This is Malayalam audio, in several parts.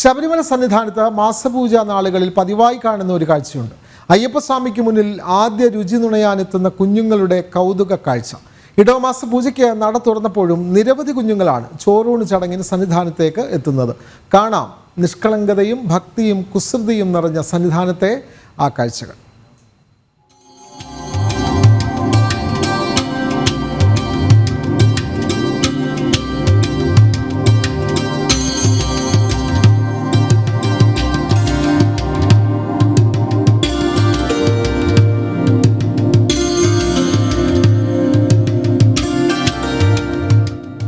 ശബരിമല സന്നിധാനത്ത് മാസപൂജ നാളുകളിൽ പതിവായി കാണുന്ന ഒരു കാഴ്ചയുണ്ട്. അയ്യപ്പസ്വാമിക്ക് മുന്നിൽ ആദ്യ രുചി നുണയാനെത്തുന്ന കുഞ്ഞുങ്ങളുടെ കൗതുക കാഴ്ച. ഇടവമാസ പൂജയ്ക്ക് നട തുറന്നപ്പോഴും നിരവധി കുഞ്ഞുങ്ങളാണ് ചോറൂണ് ചടങ്ങിന് സന്നിധാനത്തേക്ക് എത്തുന്നത്. കാണാം. നിഷ്കളങ്കതയും ഭക്തിയും കുസൃതിയും നിറഞ്ഞ സന്നിധാനത്തെ ആ കാഴ്ചകൾ.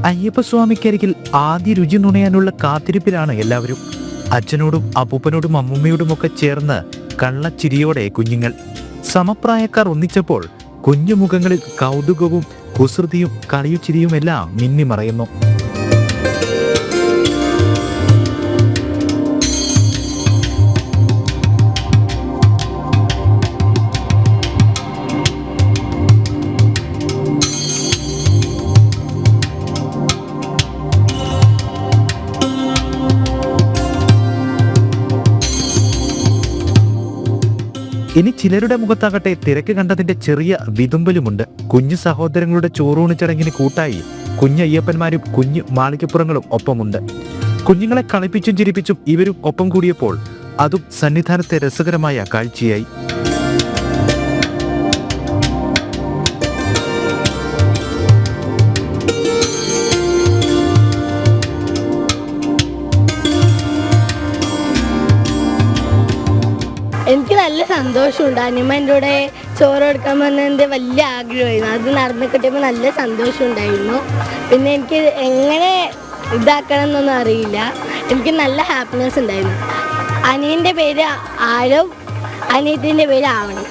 അയ്യപ്പസ്വാമിക്കരികിൽ ആദ്യ രുചി നുണയാനുള്ള കാത്തിരിപ്പിലാണ് എല്ലാവരും. അച്ഛനോടും അപ്പൂപ്പനോടും അമ്മൂമ്മയോടും ഒക്കെ ചേർന്ന് കള്ളച്ചിരിയോടെ കുഞ്ഞുങ്ങൾ. സമപ്രായക്കാർ ഒന്നിച്ചപ്പോൾ കുഞ്ഞുമുഖങ്ങളിൽ കൗതുകവും കുസൃതിയും കളിയുച്ചിരിയുമെല്ലാം മിന്നിമറയുന്നു. ഇനി ചിലരുടെ മുഖത്താകട്ടെ തിരക്ക് കണ്ടതിന്റെ ചെറിയ വിതുമ്പലുമുണ്ട്. കുഞ്ഞു സഹോദരങ്ങളുടെ ചോറൂണ് ചടങ്ങിന് കൂട്ടായി കുഞ്ഞയ്യപ്പന്മാരും കുഞ്ഞു മാളികപ്പുറങ്ങളും ഒപ്പമുണ്ട്. കുഞ്ഞുങ്ങളെ കളിപ്പിച്ചും ചിരിപ്പിച്ചും ഇവരും ഒപ്പം കൂടിയപ്പോൾ അതും സന്നിധാനത്തെ രസകരമായ കാഴ്ചയായി. എനിക്ക് നല്ല സന്തോഷമുണ്ട്. അനിമ എന്റെ കൂടെ ചോറ് കൊടുക്കാൻ വന്നതിന്റെ വലിയ ആഗ്രഹമായിരുന്നു. അത് നടന്നു കിട്ടിയപ്പോൾ നല്ല സന്തോഷമുണ്ടായിരുന്നു. പിന്നെ എനിക്ക് എങ്ങനെ ഇതാക്കണം എന്നൊന്നും അറിയില്ല. എനിക്ക് നല്ല ഹാപ്പിനെസ് ഉണ്ടായിരുന്നു. അനിയന്റെ പേര് ആരവ് അനിയത്തിന്റെ പേര് ആവണി.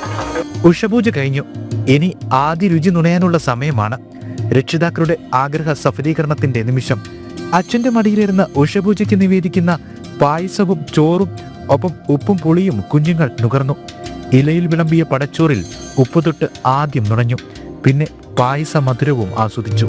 ഉഷപൂജ കഴിഞ്ഞു. ഇനി ആദ്യ രുചി നുണയാനുള്ള സമയമാണ്. രക്ഷിതാക്കളുടെ ആഗ്രഹ സഫലീകരണത്തിന്റെ നിമിഷം അച്ഛന്റെ മടിയിലിരുന്ന് ഉഷപൂജയ്ക്ക് നിവേദിക്കുന്ന പായസവും ചോറും ഒപ്പം ഉപ്പും പുളിയും കുഞ്ഞുങ്ങൾ നുകർന്നു. ഇലയിൽ വിളമ്പിയ പടച്ചോറിൽ ഉപ്പുതൊട്ട് ആദ്യം നുണഞ്ഞു. പിന്നെ പായസ മധുരവും ആസ്വദിച്ചു.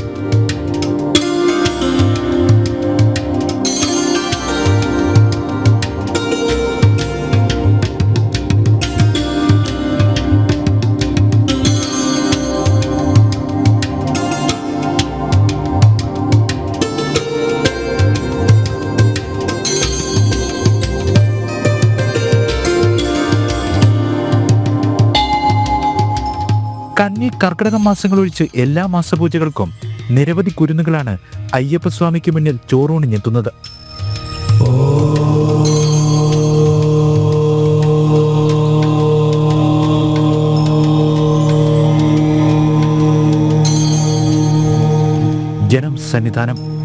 കന്നി കർക്കിടക മാസങ്ങൾ ഒഴിച്ച് എല്ലാ മാസപൂജകൾക്കും നിരവധി കുരുന്നുകളാണ് അയ്യപ്പസ്വാമിക്ക് മുന്നിൽ ചോറൂണിഞ്ഞെത്തുന്നത്. ജനം സന്നിധാനം.